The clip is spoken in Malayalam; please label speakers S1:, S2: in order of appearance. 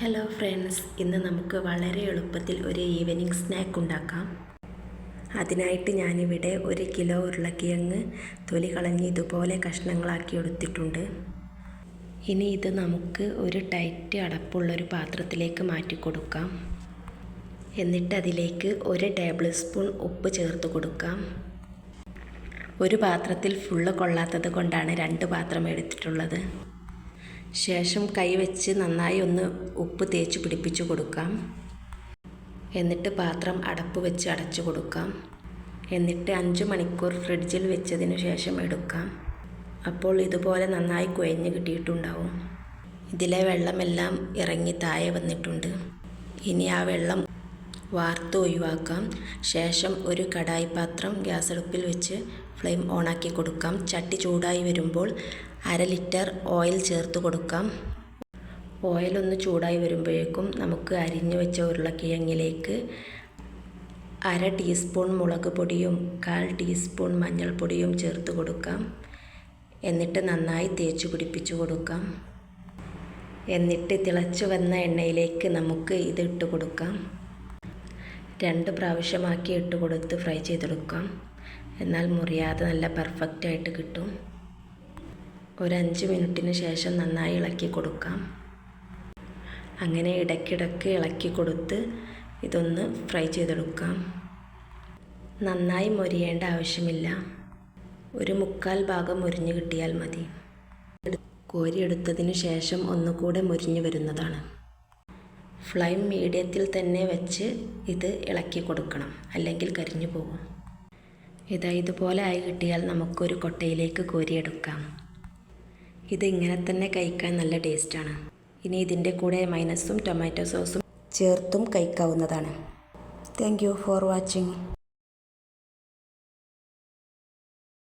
S1: ഹലോ ഫ്രണ്ട്സ് ഇന്ന് നമുക്ക് വളരെ എളുപ്പത്തിൽ ഒരു ഈവനിങ് സ്നാക്ക് ഉണ്ടാക്കാം. അതിനായിട്ട് ഞാനിവിടെ ഒരു കിലോ ഉരുളക്കിഴങ്ങ് തൊലി കളഞ്ഞ് ഇതുപോലെ കഷ്ണങ്ങളാക്കി എടുത്തിട്ടുണ്ട്. ഇനി ഇത് നമുക്ക് ഒരു ടൈറ്റ് അടപ്പുള്ളൊരു പാത്രത്തിലേക്ക് മാറ്റി കൊടുക്കാം. എന്നിട്ട് അതിലേക്ക് ഒരു ടേബിൾ സ്പൂൺ ഉപ്പ് ചേർത്ത് കൊടുക്കാം. ഒരു പാത്രത്തിൽ ഫുള്ള് കൊള്ളാത്തത് കൊണ്ടാണ് രണ്ട് പാത്രം എടുത്തിട്ടുള്ളത്. ശേഷം കൈവച്ച് നന്നായി ഒന്ന് ഉപ്പ് തേച്ച് പിടിപ്പിച്ചു കൊടുക്കാം. എന്നിട്ട് പാത്രം അടപ്പ് വെച്ച് അടച്ചു കൊടുക്കാം. എന്നിട്ട് അഞ്ച് മണിക്കൂർ ഫ്രിഡ്ജിൽ വെച്ചതിന് ശേഷം എടുക്കാം. അപ്പോൾ ഇതുപോലെ നന്നായി കുഴഞ്ഞ് കിട്ടിയിട്ടുണ്ടാവും. ഇതിലെ വെള്ളമെല്ലാം ഇറങ്ങി താഴെ വന്നിട്ടുണ്ട്. ഇനി ആ വെള്ളം വാർത്ത് ഒഴിവാക്കാം. ശേഷം ഒരു കടായി പാത്രം ഗ്യാസ് അടുപ്പിൽ വെച്ച് ഫ്ലെയിം ഓണാക്കി കൊടുക്കാം. ചട്ടി ചൂടായി വരുമ്പോൾ അര ലിറ്റർ ഓയിൽ ചേർത്ത് കൊടുക്കാം. ഓയിൽ ഒന്ന് ചൂടായി വരുമ്പോഴേക്കും നമുക്ക് അരിഞ്ഞു വെച്ച ഉരുളക്കിഴങ്ങിലേക്ക് അര ടീസ്പൂൺ മുളക് പൊടിയും കാൽ ടീസ്പൂൺ മഞ്ഞൾപ്പൊടിയും ചേർത്ത് കൊടുക്കാം. എന്നിട്ട് നന്നായി തേച്ച് പിടിപ്പിച്ചു കൊടുക്കാം. എന്നിട്ട് തിളച്ചു വന്ന എണ്ണയിലേക്ക് നമുക്ക് ഇത് ഇട്ട് കൊടുക്കാം. രണ്ട് പ്രാവശ്യമാക്കി ഇട്ട് കൊടുത്ത് ഫ്രൈ ചെയ്തെടുക്കാം എന്നാൽ മുറിയാതെ നല്ല പെർഫെക്റ്റ് ആയിട്ട് കിട്ടും. ഒരു അഞ്ച് മിനിറ്റിന് ശേഷം നന്നായി ഇളക്കി കൊടുക്കാം. അങ്ങനെ ഇടയ്ക്കിടയ്ക്ക് ഇളക്കി കൊടുത്ത് ഇതൊന്ന് ഫ്രൈ ചെയ്തെടുക്കാം നന്നായി മൊരിയേണ്ട ആവശ്യമില്ല. ഒരു മുക്കാൽ ഭാഗം മുരിഞ്ഞ് കിട്ടിയാൽ മതി. കോരിയെടുത്തതിന് ശേഷം ഒന്നുകൂടെ മുരിഞ്ഞു വരുന്നതാണ്. ഫ്ലെയിം മീഡിയത്തിൽ തന്നെ വെച്ച് ഇത് ഇളക്കി കൊടുക്കണം. അല്ലെങ്കിൽ കരിഞ്ഞു പോകും. ഇതാ ഇതുപോലെ ആയി കിട്ടിയാൽ നമുക്കൊരു കൊട്ടയിലേക്ക് കോരിയെടുക്കാം. ഇത് ഇങ്ങനെ തന്നെ കഴിക്കാൻ നല്ല ടേസ്റ്റാണ്. ഇനി ഇതിന്റെ കൂടെ മൈനസും ടൊമാറ്റോ സോസും ചേർത്തും കഴിക്കാവുന്നതാണ്. Thank you for watching.